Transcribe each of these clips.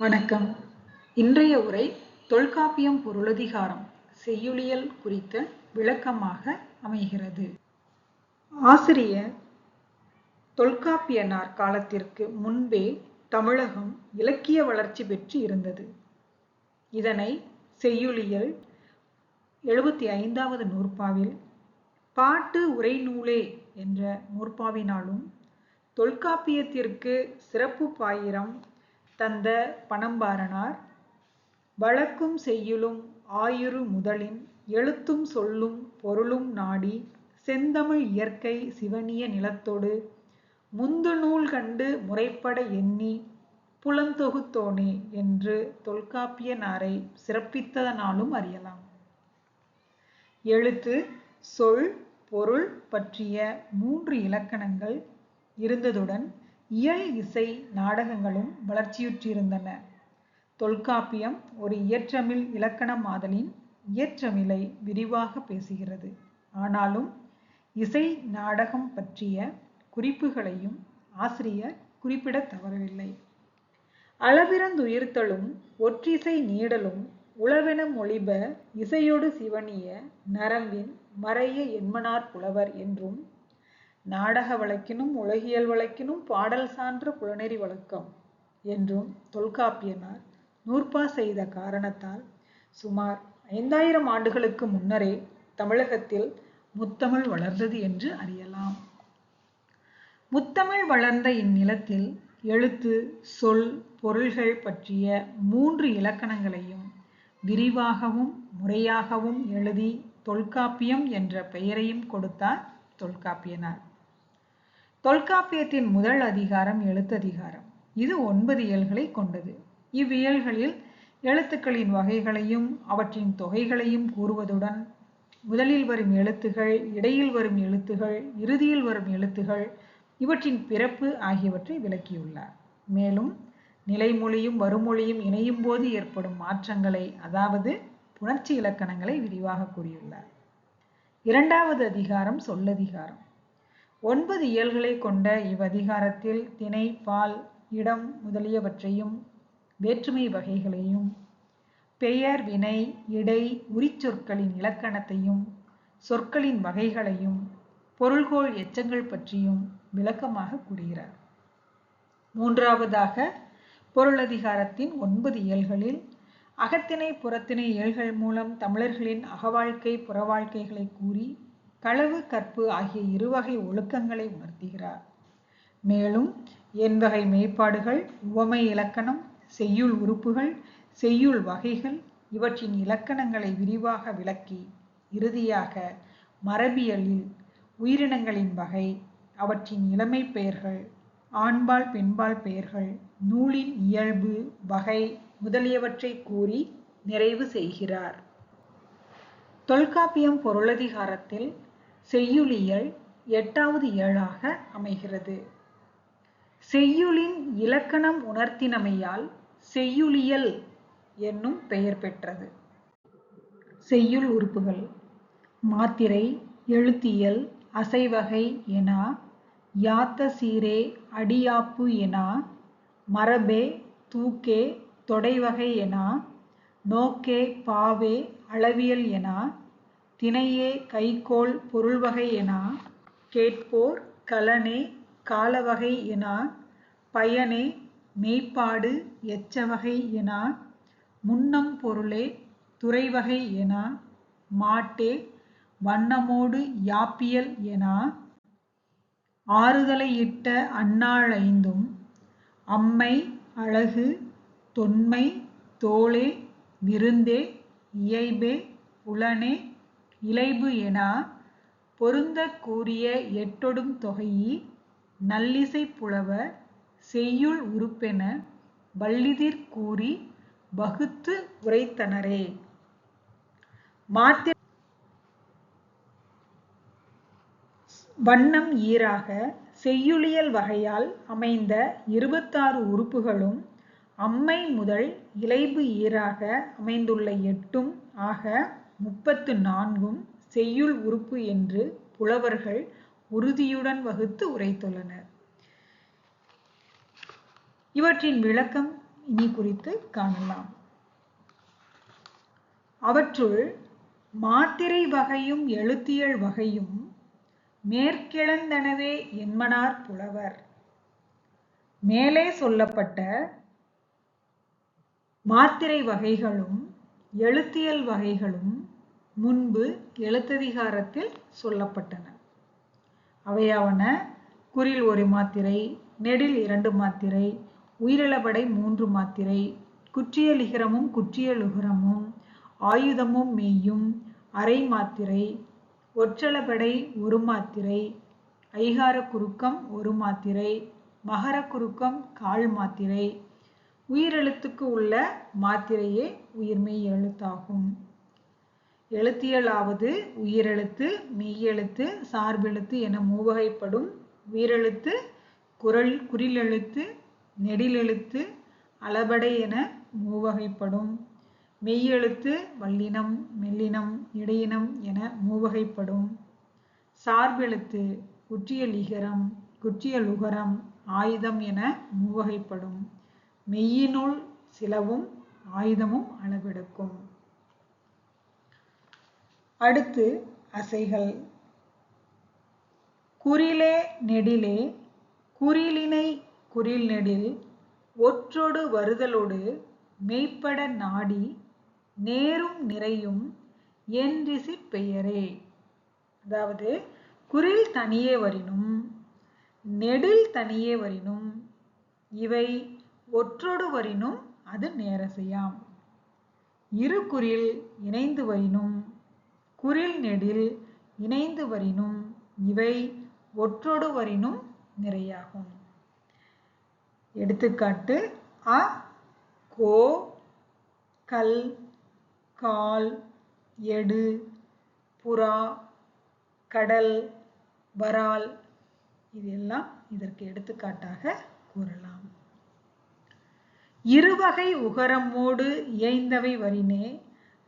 வணக்கம். இன்றைய உரை தொல்காப்பியம் பொருளதிகாரம் செய்யுளியல் குறித்த விளக்கமாக அமைகிறது. ஆசிரியர் தொல்காப்பியனார் காலத்திற்கு முன்பே தமிழகம் இலக்கிய வளர்ச்சி பெற்று இருந்தது. இதனை செய்யுளியல் எழுபத்தி ஐந்தாவது நூற்பாவில் பாட்டு உரைநூலே என்ற நூற்பாவினாலும் தொல்காப்பியத்திற்கு சிறப்பு பாயிரம் தந்த பணம்பாரனார் வழக்கும் செய்யுளும் ஆயுறு முதலின் எழுத்தும் சொல்லும் பொருளும் நாடி செந்தமிழ் இயற்கை சிவனிய நிலத்தொடு முந்து நூல் கண்டு முறைப்பட எண்ணி புலந்தொகுத்தோனே என்று தொல்காப்பியனாரை சிறப்பித்ததனாலும் அறியலாம். எழுத்து சொல் பொருள் பற்றிய மூன்று இலக்கணங்கள் இருந்ததுடன் இயல் இசை நாடகங்களும் வளர்ச்சியுற்றிருந்தன. தொல்காப்பியம் ஒரு இயற்றமிழ் இலக்கண மாதலின் இயற்றமிழை விரிவாக பேசுகிறது. ஆனாலும் இசை நாடகம் பற்றிய குறிப்புகளையும் ஆசிரியர் குறிப்பிட தவறவில்லை. அளவிறந்துயிர்த்தலும் ஒற்றிசை நீடலும் உளவென மொழிப இசையோடு சிவனிய நரம்பின் மறைய என்மனார் புலவர் என்றும் நாடக வழக்கினும் உலகியல் வழக்கினும் பாடல் சான்ற புலனெறி வழக்கம் என்றும் தொல்காப்பியனார் நூற்பா செய்த காரணத்தால் சுமார் ஐந்தாயிரம் ஆண்டுகளுக்கு முன்னரே தமிழகத்தில் முத்தமிழ் வளர்ந்தது என்று அறியலாம். முத்தமிழ் வளர்ந்த இந்நிலத்தில் எழுத்து சொல் பொருள்கள் பற்றிய மூன்று இலக்கணங்களையும் விரிவாகவும் முறையாகவும் எழுதி தொல்காப்பியம் என்ற பெயரையும் கொடுத்தார் தொல்காப்பியனார். தொல்காப்பியத்தின் முதல் அதிகாரம் எழுத்ததிகாரம் இது ஒன்பது இயல்களை கொண்டது. இவ்வியல்களில் எழுத்துக்களின் வகைகளையும் அவற்றின் தொகைகளையும் கூறுவதுடன் முதலில் வரும் எழுத்துகள் இடையில் வரும் எழுத்துகள் இறுதியில் வரும் எழுத்துகள் இவற்றின் பிறப்பு ஆகியவற்றை விளக்கியுள்ளார். மேலும் நிலைமொழியும் வருமொழியும் இணையும் போது ஏற்படும் மாற்றங்களை அதாவது புணர்ச்சி இலக்கணங்களை விரிவாக கூறியுள்ளார். இரண்டாவது அதிகாரம் சொல்லதிகாரம். ஒன்பது இயல்களை கொண்ட இவ்வதிகாரத்தில் திணை பால் இடம் முதலியவற்றையும் வேற்றுமை வகைகளையும் பெயர் வினை இடை உரிச்சொற்களின் இலக்கணத்தையும் சொற்களின் வகைகளையும் பொருள்கோள் எச்சங்கள் பற்றியும் விளக்கமாக கூறுகிறார். மூன்றாவதாக பொருளதிகாரத்தின் ஒன்பது இயல்களில் அகத்திணை புறத்திணை இயல்கள் மூலம் தமிழர்களின் அகவாழ்க்கை புறவாழ்க்கைகளை கூறி களவு கற்பு ஆகிய இருவகை ஒழுக்கங்களை உணர்த்துகிறார். மேலும் எண்வகை மெய்ப்பாடுகள் உவமை இலக்கணம் செய்யுள் உறுப்புகள் செய்யுள் வகைகள் இவற்றின் இலக்கணங்களை விரிவாக விளக்கி இறுதியாக மரபியலில் உயிரினங்களின் வகை அவற்றின் இளமை பெயர்கள் ஆண்பால் பெண்பால் பெயர்கள் நூலின் இயல்பு வகை முதலியவற்றை கூறி நிறைவு செய்கிறார். தொல்காப்பியம் பொருளதிகாரத்தில் செய்யுளியல் எட்டாவது ஏழாக அமைகிறது. செய்யுளின் இலக்கணம் உணர்த்தினமையால் செய்யுளியல் என்னும் பெயர் பெற்றது. செய்யுள் உறுப்புகள் மாத்திரை எழுத்தியல் அசைவகை என யாத்த சீரே அடியாப்பு என மரபே தூக்கே தொடைவகை என நோக்கே பாவே அளவியல் என திணையே கைகோள் பொருள்வகை என கேட்போர் கலனே காலவகை என பயனே மெய்ப்பாடு எச்சவகை என முன்னம் பொருளே துறைவகை என மாட்டே வண்ணமோடு யாப்பியல் என ஆறுதலையிட்ட அன்னாளைந்தும் அம்மை அழகு தொன்மை தோளே விருந்தே இயைபே புலனே இலைபு என பொருந்த கூறிய எட்டொடும் தொகையி நல்லிசை புலவர் செய்யுள் உறுப்பென வல்லிதிர் கூறி வகுத்து உரைத்தனரே. மாத்திர வண்ணம் ஈராக செய்யுளியல் வகையால் அமைந்த இருபத்தாறு உறுப்புகளும் அம்மை முதல் இலைபு ஈராக அமைந்துள்ள எட்டும் ஆக முப்பத்து நான்கும் செய்யுள் உறுப்பு என்று புலவர்கள் உறுதியுடன் வகுத்து உரைத்துள்ளனர். இவற்றின் விளக்கம் இனி குறித்து காணலாம். அவற்றுள் மாத்திரை வகையும் எழுத்தியல் வகையும் மேற்கிழந்தனவே என்மனார் புலவர். மேலே சொல்லப்பட்ட மாத்திரை வகைகளும் எழுத்தியல் வகைகளும் முன்பு எழுத்ததிகாரத்தில் சொல்லப்பட்டன. அவையாவன குறில் ஒரு மாத்திரை நெடில் இரண்டு மாத்திரை உயிரிழபடை மூன்று மாத்திரை குற்றியலிகரமும் குற்றியலுகரமும் ஆயுதமும் மெய்யும் அரை மாத்திரை ஒற்றளபடை ஒரு மாத்திரை ஐகார குறுக்கம் ஒரு மாத்திரை மகர குறுக்கம் கால் மாத்திரை உயிரெழுத்துக்கு உள்ள மாத்திரையே உயிர்மெய் எழுத்தாகும். எழுத்தியலாவது உயிரெழுத்து மெய்யெழுத்து சார்பெழுத்து என மூவகைப்படும். உயிரெழுத்து குரல் குறிலெழுத்து நெடிலெழுத்து அளபடை என மூவகைப்படும். மெய்யெழுத்து வல்லினம் மெல்லினம் இடையினம் என மூவகைப்படும். சார்பெழுத்து குற்றியலிகரம் குற்றியலுகரம் ஆயுதம் என மூவகைப்படும். மெய்யினுள் சிலவும் ஆயுதமும் அளவெடுக்கும் அடுத்து அசைகள். குறிலே நெடிலே குறிலினை குறில் நெடில் ஒற்றொடு வருதலோடு மெய்ப்பட நாடி நேரும் நிறையும் என்றிசி பெயரே. அதாவது குறில் தனியே வரினும் நெடில் தனியே வரினும் இவை ஒற்றொடு வரினும் அது நேரசையாம். இரு குறில் இணைந்து வரினும் குறில் நெடில் இணைந்து வரினும் இவை ஒற்றொடு வரினும் நிறையாகும். எடுத்துக்காட்டு அ கோ கல் கால் எடு புறா கடல் வரால் இதெல்லாம் இதற்கு எடுத்துக்காட்டாக கூறலாம். இருவகை உகரமோடு இயைந்தவை வரினே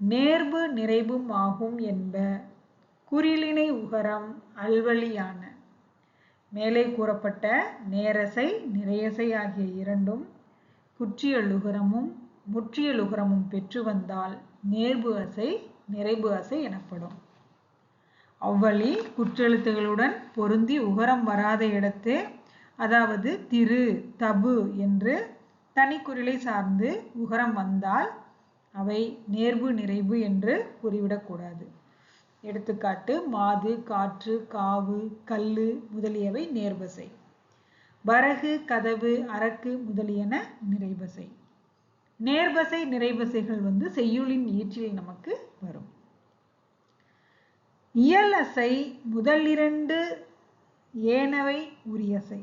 நேர்வு நிறைவும் ஆகும் என்ப. குறிலினை உகரம் அல்வழியான. மேலே கூறப்பட்ட நேரசை நிறையசை ஆகிய இரண்டும் குற்றியலுகரமும் முற்றியலுகரமும் பெற்று வந்தால் நேர்பு அசை நிறைவு அசை எனப்படும். அவ்வழி குற்றெழுத்துகளுடன் பொருந்தி உகரம் வராத இடத்து அதாவது திரு தபு என்று தனிக்குறிலை சார்ந்து உகரம் வந்தால் அவை நேர்வு நிறைவு என்று கூறிவிடக்கூடாது. எடுத்துக்காட்டு மாது காற்று காவு கல்லு முதலியவை நேர்வசை. வரகு கதவு அரக்கு முதலியன நிறைவசை. நேர்வசை நிறைவசைகள் வந்து செய்யுளின் ஈற்றில் நமக்கு வரும். இயலசை முதலிரண்டு ஏனவை உரியசை.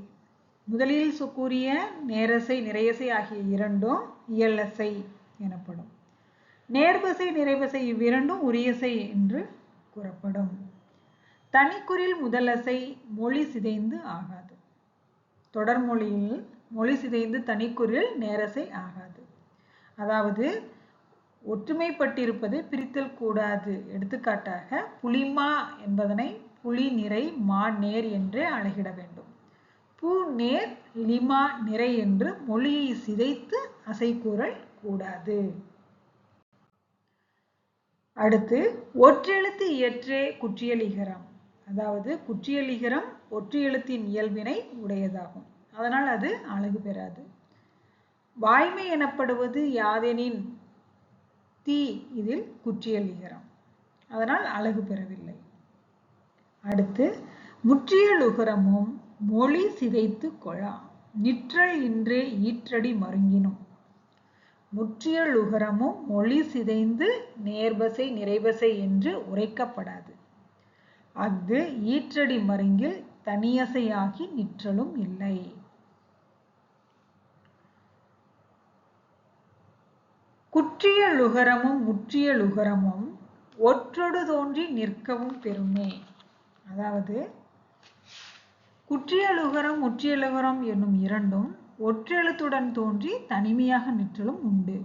முதலில் கூறிய நேரசை நிறையசை ஆகிய இரண்டும் இயலசை எனப்படும். நேர்வசை நிறைவசை இவ்விரண்டும் உரியசை என்று கூறப்படும். தனிக்குறில் முதலசை மொழி சிதைந்து ஆகாது. தொடர்மொழியில் மொழி சிதைந்து தனிக்குறில் நேரசை ஆகாது. அதாவது ஒற்றுமைப்பட்டிருப்பதை பிரித்தல் கூடாது. எடுத்துக்காட்டாக புலிமா என்பதனை புலி நிறை மா நேர் என்று அழகிட வேண்டும். பூ நேர் லிமா நிறை என்று மொழியை சிதைத்து அசைக்கூறல் கூடாது. அடுத்து ஒற்றெழுத்து இயற்றே குற்றியலிகரம். அதாவது குற்றியலிகரம் ஒற்றியெழுத்தின் இயல்பினை உடையதாகும். அதனால் அது அழகு பெறாது. வாய்மை எனப்படுவது யாதெனின் தீ இதில் குற்றியலிகரம். அதனால் அழகு பெறவில்லை. அடுத்து முற்றியலுகரமும் மொழி சிதைத்து கொழா நிற்றல் இன்றே ஈற்றடி மருங்கினும். முற்றியலுகரமும் மொழி சிதைந்து நேர்வசை நிறைவசை என்று உரைக்கப்படாது. அஃது ஈற்றடி மருங்கில் தனியசையாகி நிற்றலும் இல்லை. குற்றியலுகரமும் முற்றியலுகரமும் ஒற்றொடு தோன்றி நிற்கவும் பெருமே அதாவது குற்றியலுகரம் முற்றியலுகரம் என்னும் இரண்டும் ஒற்றெழுத்துடன் தோன்றி தனிமையாக நிற்றலும் உண்டு.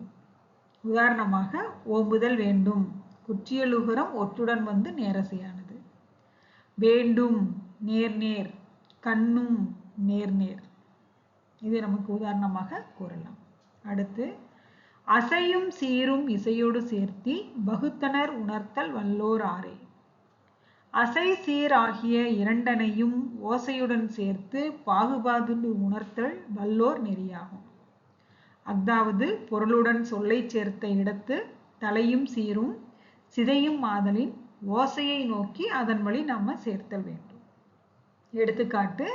உதாரணமாக ஓம்புதல் வேண்டும். குற்றியலுகரம் ஒற்றுடன் வந்து நேரசையானது. வேண்டும் நேர் நேர் கண்ணும் நேர் நேர் நமக்கு உதாரணமாக கூறலாம். அடுத்து அசையும் சீரும் இசையோடு சேர்த்தி வகுத்தனர் உணர்த்தல் வல்லோர் ஆரே அசை சீராகிய இரண்டனையும் ஓசையுடன் சேர்த்து பாகுபாதுண்டு உணர்த்தல் வல்லோர் நெறியாகும். அஃதாவது பொருளுடன் சொல்லை சேர்த்த இடத்து தலையும் சீரும் சிதையும் மாதலின் ஓசையை நோக்கி அதன் வழி நம்ம சேர்த்தல் வேண்டும். எடுத்துக்காட்டு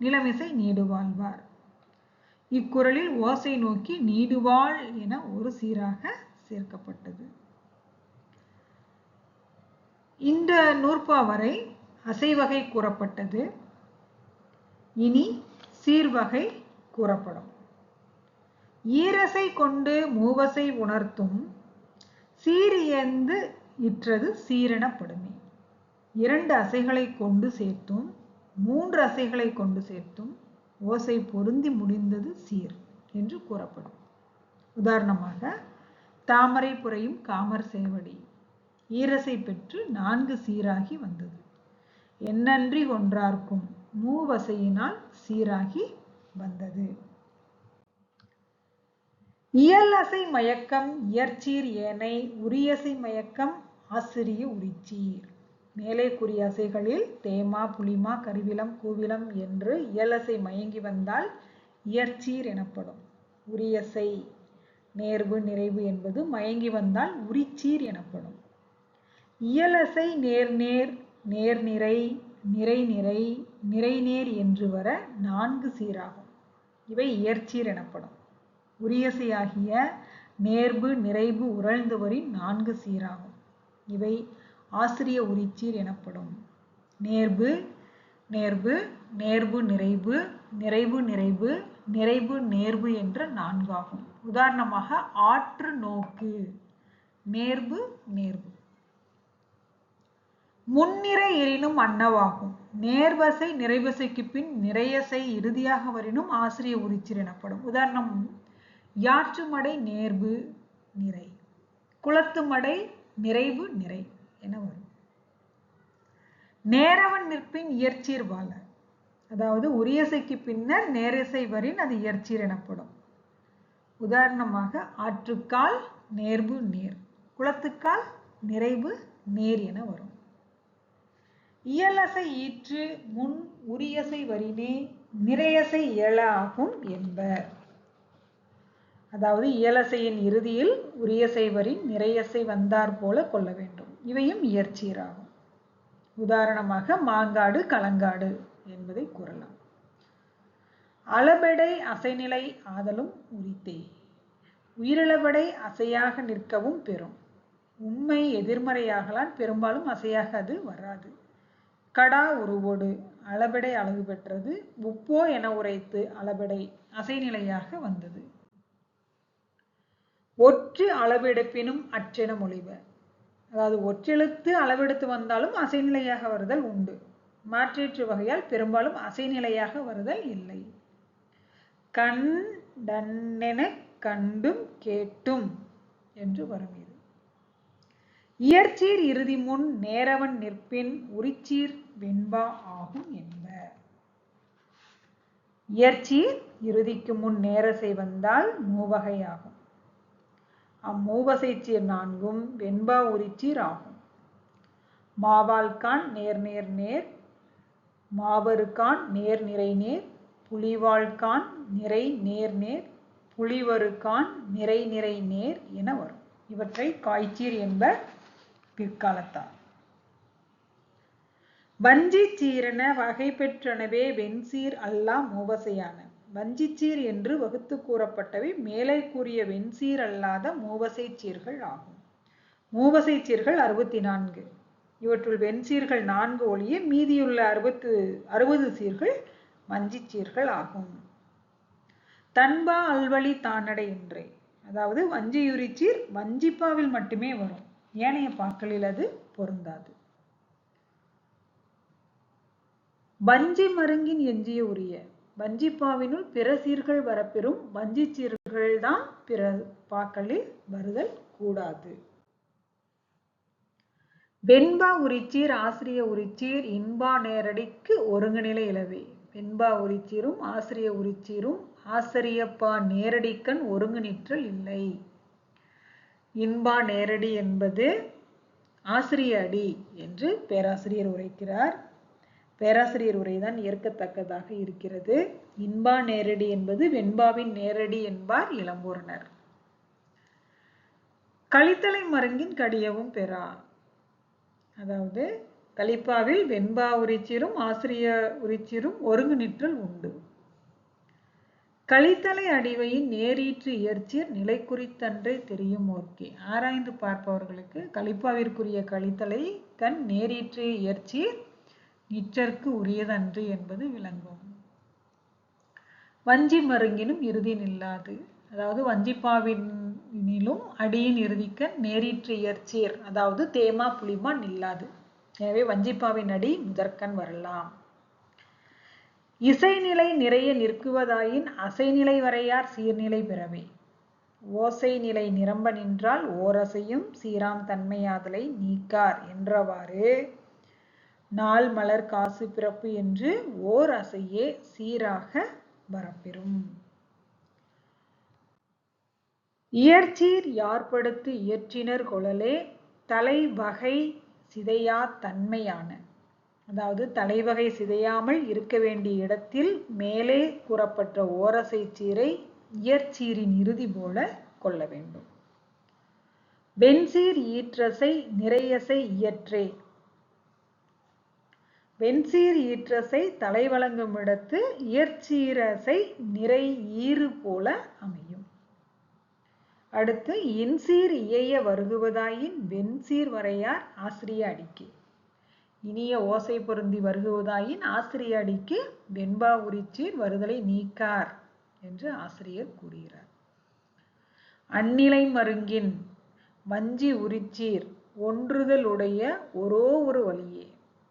நிலமிசை நீடுவாழ்வார். இக்குறளில் ஓசை நோக்கி நீடுவாள் என ஒரு சீராக சேர்க்கப்பட்டது. இந்த நூற்பாவரை அசைவகை கூறப்பட்டது. இனி சீர்வகை கூறப்படும். ஈரசை கொண்டு மூவசை உணர்த்தும் சீரியந்து இற்றது சீரெனப்படுமே. இரண்டு அசைகளை கொண்டு சேர்த்தும் மூன்று அசைகளை கொண்டு சேர்த்தும் ஓசை பொருந்தி முடிந்தது சீர் என்று கூறப்படும். உதாரணமாக தாமரை புரையும் காமர் சேவடி. ஈரசை பெற்று நான்கு சீராகி வந்தது. என்னன்றி ஒன்றார்க்கும் மூவசையினால் சீராகி வந்தது. இயல் அசை மயக்கம் இயற்சீர் ஏனை உரியசை மயக்கம் ஆசிரிய உரிச்சீர். மேலே கூறிய அசைகளில் தேமா புளிமா கருவிலம் கூவிலம் என்று இயலசை மயங்கி வந்தால் இயற்சீர் எனப்படும். உரியசை நேர்வு நிறைவு என்பது மயங்கி வந்தால் உரிச்சீர் எனப்படும். இயலசை நேர்நேர் நேர்நிறை நிறைநிறை நிறைநேர் என்று வர நான்கு சீராகும். இவை இயற்சீர் எனப்படும். உரியசையாகிய நேர்பு நிறைவு உரழ்ந்தவரின் நான்கு சீராகும். இவை ஆசிரிய உரிச்சீர் எனப்படும். நேர்பு நேர்வு நேர்வு நிறைவு நிறைவு நிறைவு நிறைவு நேர்வு என்ற நான்காகும். உதாரணமாக ஆற்று நோக்கு நேர்பு நேர்வு முன்னிறை எறினும் அன்னவாகும். நேர்வசை நிறைவசைக்கு பின் நிறையசை இறுதியாக வரினும் ஆசிரிய உரிச்சீர் எனப்படும். உதாரணம் யாற்றுமடை நேர்வு நிறை குளத்துமடை நிறைவு நிறை என வரும். நேரவன் நிற்பின் இயற்சீர் வாழ அதாவது உரியசைக்கு பின்னர் நேரிசை வரின் அது இயற்சீர் எனப்படும். உதாரணமாக ஆற்றுக்கால் நேர்வு நேர் குளத்துக்கால் நிறைவு நேர் என வரும். இயலசை ஈற்று முன் உரியசை வரினே நிறையசை இயல ஆகும் என்பர். அதாவது இயலசையின் இறுதியில் உரியசை வரி நிறையசை வந்தார் போல கொள்ள வேண்டும். இவையும் இயற்சீராகும். உதாரணமாக மாங்காடு கலங்காடு என்பதை கூறலாம். அளபெடை அசைநிலை ஆதலும் உரித்தே. உயிரிழபடை அசையாக நிற்கவும் பெறும். உண்மை எதிர்மறையாகலான் பெரும்பாலும் அசையாக அது வராது. கடா உருவோடு அளபெடை அழகு பெற்றது. உப்போ என உரைத்து அளபெடை அசைநிலையாக வந்தது. ஒற்று அளவெடுப்பினும் அச்சென மொழிவ அதாவது ஒற்றெழுத்து அளவெடுத்து வந்தாலும் அசைநிலையாக வருதல் உண்டு. மாற்றீற்று வகையால் பெரும்பாலும் அசைநிலையாக வருதல் இல்லை. கண் டன்னென கண்டும் கேட்டும் என்று வரும் இயற்சீர் இறுதி முன் நேரவன் நிற்பின் உரிச்சீர் வெண்பா ஆகும் என்ப. இயற்சீர் இறுதிக்கு முன் நேரசை வந்தால் மூவகையாகும் அம்மூவசைச்சீர் நான்கும் வெண்பா உரிச்சீர் ஆகும். மாவால்கான் நேர் நேர் நேர் மாவருக்கான் நேர் நிறை நேர் புலிவாழ்கான் நிறை நேர் நேர் புலிவருக்கான் நிறை நிறை நேர் என வரும். இவற்றை காய்ச்சீர் என்ப பிற்காலத்தார் வஞ்சி சீரென வகை பெற்றனவே வெண்சீர் அல்லா மூவசையான. வஞ்சிச்சீர் என்று வகுத்து கூறப்பட்டவை மேலே கூறிய வெண்சீர் அல்லாத மூவசை சீர்கள் ஆகும். மூவசை சீர்கள் அறுபத்தி நான்கு இவற்றுள் வெண்சீர்கள் நான்கு ஒளிய மீதியுள்ள அறுபத்து அறுபது சீர்கள் வஞ்சிச்சீர்கள் ஆகும். தன்பா அல்வழி தானடை என்றே. அதாவது வஞ்சியுரிச்சீர் வஞ்சிப்பாவில் மட்டுமே வரும். ஏனைய பாக்களில் அது பொருந்தாது. வஞ்சி மருங்கின் எஞ்சிய உரிய வஞ்சிப்பாவினுள் பிற சீர்கள் வரப்பெறும் வஞ்சி சீர்கள் தான் பிற பாக்களில் வருதல் கூடாது. வெண்பா உரிச்சீர் ஆசிரிய உரிச்சீர் இன்பா நேரடிக்கு ஒருங்குநிலை இலவே. வெண்பா உரிச்சீரும் ஆசிரிய உரிச்சீரும் ஆசிரியப்பா நேரடிக்கண் ஒருங்கு நிற்றல் இல்லை. இன்பா நேரடி என்பது ஆசிரிய அடி என்று பேராசிரியர் உரைக்கிறார். பேராசிரியர் உரைதான் ஏற்கத்தக்கதாக இருக்கிறது. இன்பா நேரடி என்பது வெண்பாவின் நேரடி என்பார் இளம்பூரணர். கலித்தலை மருங்கின் கடியவும் பெறா. அதாவது கலிப்பாவில் வெண்பா உரிச்சிரும் ஆசிரிய உரிச்சிரும் ஒருங்கு நிற்றல் உண்டு. கலித்தலை அடிவையின் நேரீற்று இயற்சியர் நிலை குறித்தன்றே தெரியும் ஓர்க்கே. ஆராய்ந்து பார்ப்பவர்களுக்கு கலிப்பாவிற்குரிய கழித்தலை கண் நேரீற்று இயற்சியர் நிற்றற்கு உரியதன்று என்பது விளங்கும். வஞ்சி மருங்கினும் இறுதி நில்லாது. அதாவது வஞ்சிப்பாவினிலும் அடியின் இறுதிக்க நேரீற்று இயற்சியர் அதாவது தேமா புலிமா நில்லாது. எனவே வஞ்சிப்பாவின் அடி முதற்கண் வரலாம். இசைநிலை நிறைய நிற்குவதாயின் அசைநிலை வரையார் சீர்நிலை பிறவே. ஓசை நிலை நிரம்ப நின்றால் ஓரசையும் சீராம் தன்மையாதலை நீக்கார் என்றவாறு. நாள் மலர் காசு பிறப்பு என்று ஓர் அசையே சீராக வரப்பெறும். இயற்சீர் யார்படுத்து இயற்றினர் கொழலே தலை வகை சிதையா தன்மையான அதாவது தலைவகை சிதையாமல் இருக்க வேண்டிய இடத்தில் மேலே கூறப்பட்ட ஓரசை சீரை இயற்சீரின் இறுதி போல கொள்ள வேண்டும். வெண்சீர் ஈற்றசை நிறையசை இயற்றே. வெண்சீர் ஈற்றசை தலை வழங்கும் இடத்து இயற்சீரசை நிறை ஈறு போல அமையும். அடுத்து இன்சீர் இயைய வருகுவதாயின் வெண்சீர் வரையார் ஆசிரிய அடிக்கை. இனிய ஓசை பொருந்தி வருகுவதாயின் ஆசிரியடிக்கு வெண்பா உரிச்சீர் வருதலை நீக்கார் என்று ஆசிரியர் கூறுகிறார். அந்நிலை மருங்கின் வஞ்சி உரிச்சீர் ஒன்றுதலுடைய ஒரோ ஒரு வழியே.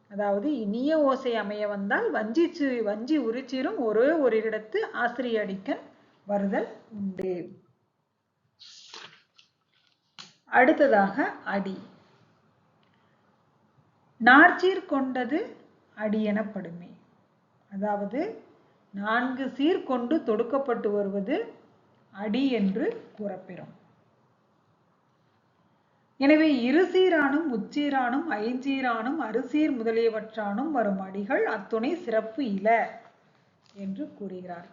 அதாவது இனிய ஓசை அமைய வந்தால் வஞ்சி வஞ்சி உரிச்சீரும் ஒரே ஒரு இடத்து ஆசிரியடிக்கன் வருதல் உண்டு. அடுத்ததாக அடி. நார்ச்சீர் கொண்டது அடியனப்படுமே அதாவது நான்கு சீர் கொண்டு தொடுக்கப்பட்டு வருவது அடி என்று கூறப்பெறும். எனவே இரு உச்சீரானும் ஐஞ்சீரானும் அரிசீர் முதலியவற்றானும் வரும் அடிகள் அத்துணை சிறப்பு இல என்று கூறுகிறார்.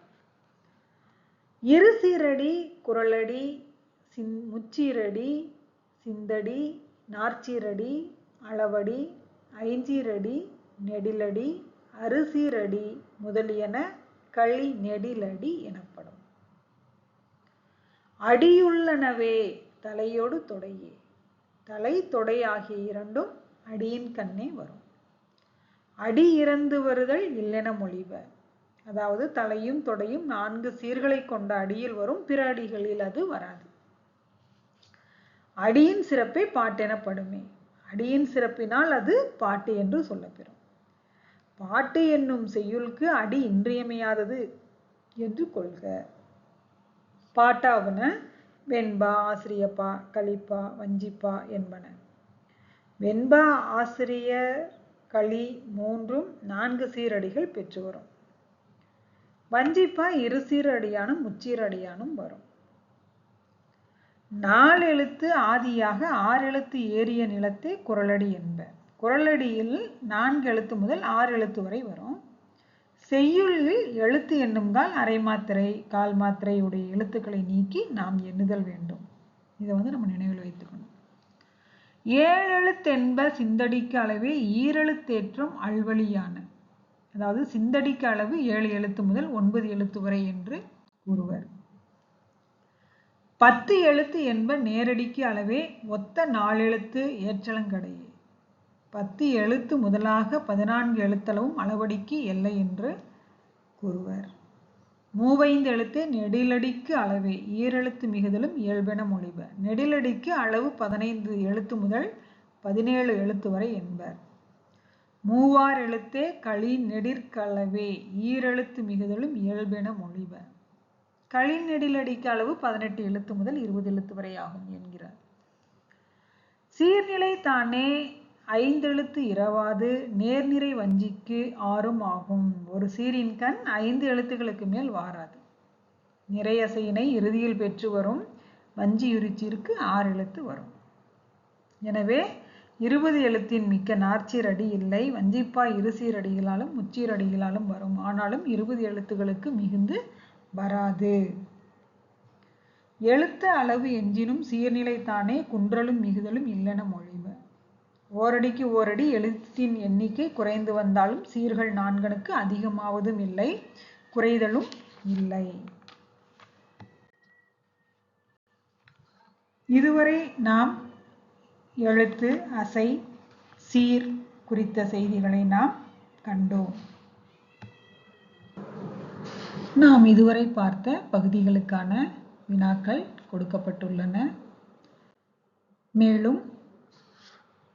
இரு சீரடி குரலடி சின் முச்சீரடி சிந்தடி நார்ச்சீரடி அளவடி ஐஞ்சீரடி நெடிலடி அரிசீரடி முதலியன களி நெடிலடி எனப்படும். அடியுள்ளனவே தலையோடு தொடையே. தலை தொடை ஆகிய இரண்டும் அடியின் கண்ணே வரும். அடி இறந்து வருதல் இல்லென மொழிவ அதாவது தலையும் தொடையும் நான்கு சீர்களை கொண்ட அடியில் வரும் பிற அடிகளில் அது வராது. அடியின் சிறப்பே பாட்டெனப்படுமே. அடியின் சிறப்பினால் அது பாட்டு என்று சொல்லப்பெறும். பாட்டு என்னும் செய்யுளுக்கு அடி இன்றியமையாதது என்று கொள்க. பாட்டாவன வெண்பா ஆசிரியப்பா கலிப்பா வஞ்சிப்பா என்பன. வெண்பா ஆசிரிய களி மூன்றும் நான்கு சீரடிகள் பெற்று வரும். வஞ்சிப்பா இரு சீரடியானும் முச்சீரடியானும் வரும். நாலெழுத்து ஆதியாக ஆறு எழுத்து ஏறிய நிலத்தை குரலடி என்ப குரலடியில் நான்கு எழுத்து முதல் ஆறு எழுத்து வரை வரும். செய்யுளில் எழுத்து எண்ணும்கால் அரை மாத்திரை கால் மாத்திரை உடைய எழுத்துக்களை நீக்கி நாம் எண்ணுதல் வேண்டும். இதை வந்து நம்ம நினைவில் வைத்துக்கணும். ஏழு என்ப சிந்தடிக்கு அளவே ஈரெழுத்தேற்றம் அல்வழியான. அதாவது சிந்தடிக்கு அளவு ஏழு எழுத்து முதல் ஒன்பது எழுத்து வரை என்று கூறுவர். பத்து எழுத்து என்ப நேரடிக்கு அளவே ஒத்த நாலெழுத்து ஏற்றலங்கடையே பத்து எழுத்து முதலாக பதினான்கு எழுத்தளவும் அளவடிக்கு எல்லை என்று கூறுவர். மூவைந்து எழுத்து நெடிலடிக்கு அளவே ஈரெழுத்து மிகுதலும் இயல்பென மொழிப. நெடிலடிக்கு அளவு பதினைந்து எழுத்து முதல் பதினேழு எழுத்து வரை என்பர். மூவார் எழுத்தே களி நெடிற்களவே ஈரெழுத்து மிகுதலும் இயல்பென மொழிப. களி நெடிலடிக்கு அளவு பதினெட்டு எழுத்து முதல் இருபது எழுத்து வரை ஆகும் என்கிறார். சீர்நிலை தானே ஐந்தெழுத்து இரவாது நேர்நிறை வஞ்சிக்கு ஆறும் ஆகும். ஒரு சீரின் கண் ஐந்து எழுத்துக்களுக்கு மேல் வாராது. நிறையசையினை இறுதியில் பெற்று வரும் வஞ்சியுரிச்சிற்கு ஆறு எழுத்து வரும். எனவே இருபது எழுத்தின் மிக்க நாற்சீரடி இல்லை. வஞ்சிப்பா இருசீரடிகளாலும் முச்சீரடிகளாலும் வரும். ஆனாலும் இருபது எழுத்துகளுக்கு மிகுந்து வராது. எழுத்த அளவு எஞ்சினும் சீர்நிலை தானே குன்றலும் மிகுதலும் இல்லென மொழிவு. ஓரடிக்கு ஓரடி எழுத்தின் எண்ணிக்கை குறைந்து வந்தாலும் சீர்கள் நான்கனுக்கு அதிகமாவதும் இல்லை குறைதலும் இல்லை. இதுவரை நாம் எழுத்து அசை சீர் குறித்த செய்திகளை நாம் கண்டோம். நாம் இதுவரை பார்த்த பகுதிகளுக்கான வினாக்கள் கொடுக்கப்பட்டுள்ளன. மேலும்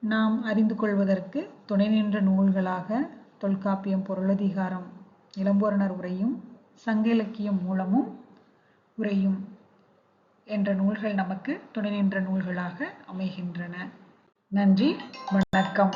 நாம் அறிந்து கொள்வதற்கு துணை நின்ற நூல்களாக தொல்காப்பியம் பொருளதிகாரம் இளம்பூரணர் உரையும் சங்க இலக்கியம் மூலமும் உரையும் என்ற நூல்கள் நமக்கு துணை நின்ற நூல்களாக அமைகின்றன. நன்றி வணக்கம்.